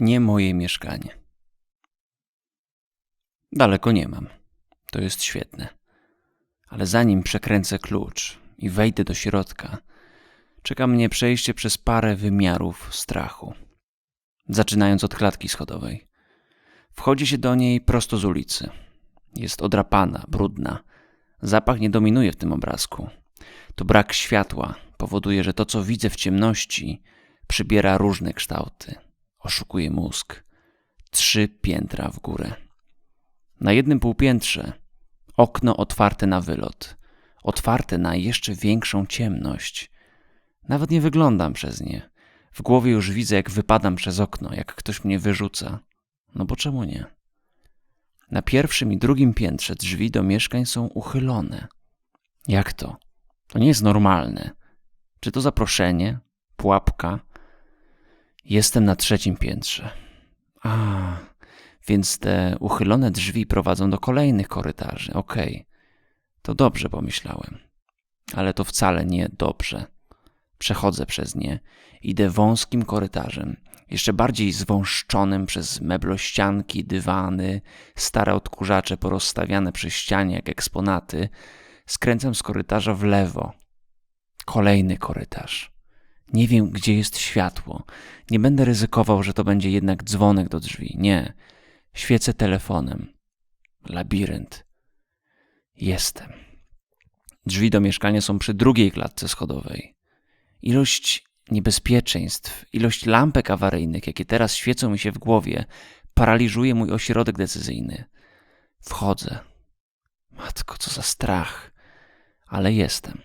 Nie moje mieszkanie. Daleko nie mam. To jest świetne. Ale zanim przekręcę klucz i wejdę do środka, czeka mnie przejście przez parę wymiarów strachu. Zaczynając od klatki schodowej. Wchodzi się do niej prosto z ulicy. Jest odrapana, brudna. Zapach nie dominuje w tym obrazku. To brak światła powoduje, że to, co widzę w ciemności, przybiera różne kształty. Oszukuje mózg. Trzy piętra w górę. Na jednym półpiętrze okno otwarte na wylot, otwarte na jeszcze większą ciemność. Nawet nie wyglądam przez nie. W głowie już widzę, jak wypadam przez okno, jak ktoś mnie wyrzuca. No bo czemu nie? Na pierwszym i drugim piętrze drzwi do mieszkań są uchylone. Jak to? To nie jest normalne. Czy to zaproszenie? Pułapka? Jestem na trzecim piętrze. A, więc te uchylone drzwi prowadzą do kolejnych korytarzy. Okej, to dobrze pomyślałem. Ale to wcale nie dobrze. Przechodzę przez nie, idę wąskim korytarzem, jeszcze bardziej zwąszczonym przez meblościanki, dywany, stare odkurzacze porozstawiane przy ścianie jak eksponaty. Skręcam z korytarza w lewo. Kolejny korytarz. Nie wiem, gdzie jest światło. Nie będę ryzykował, że to będzie jednak dzwonek do drzwi. Nie. Świecę telefonem. Labirynt. Jestem. Drzwi do mieszkania są przy drugiej klatce schodowej. Ilość niebezpieczeństw, ilość lampek awaryjnych, jakie teraz świecą mi się w głowie, paraliżuje mój ośrodek decyzyjny. Wchodzę. Matko, co za strach. Ale jestem.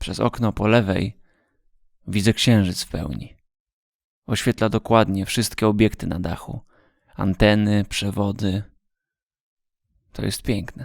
Przez okno po lewej widzę księżyc w pełni. Oświetla dokładnie wszystkie obiekty na dachu anteny, przewody. To jest piękne.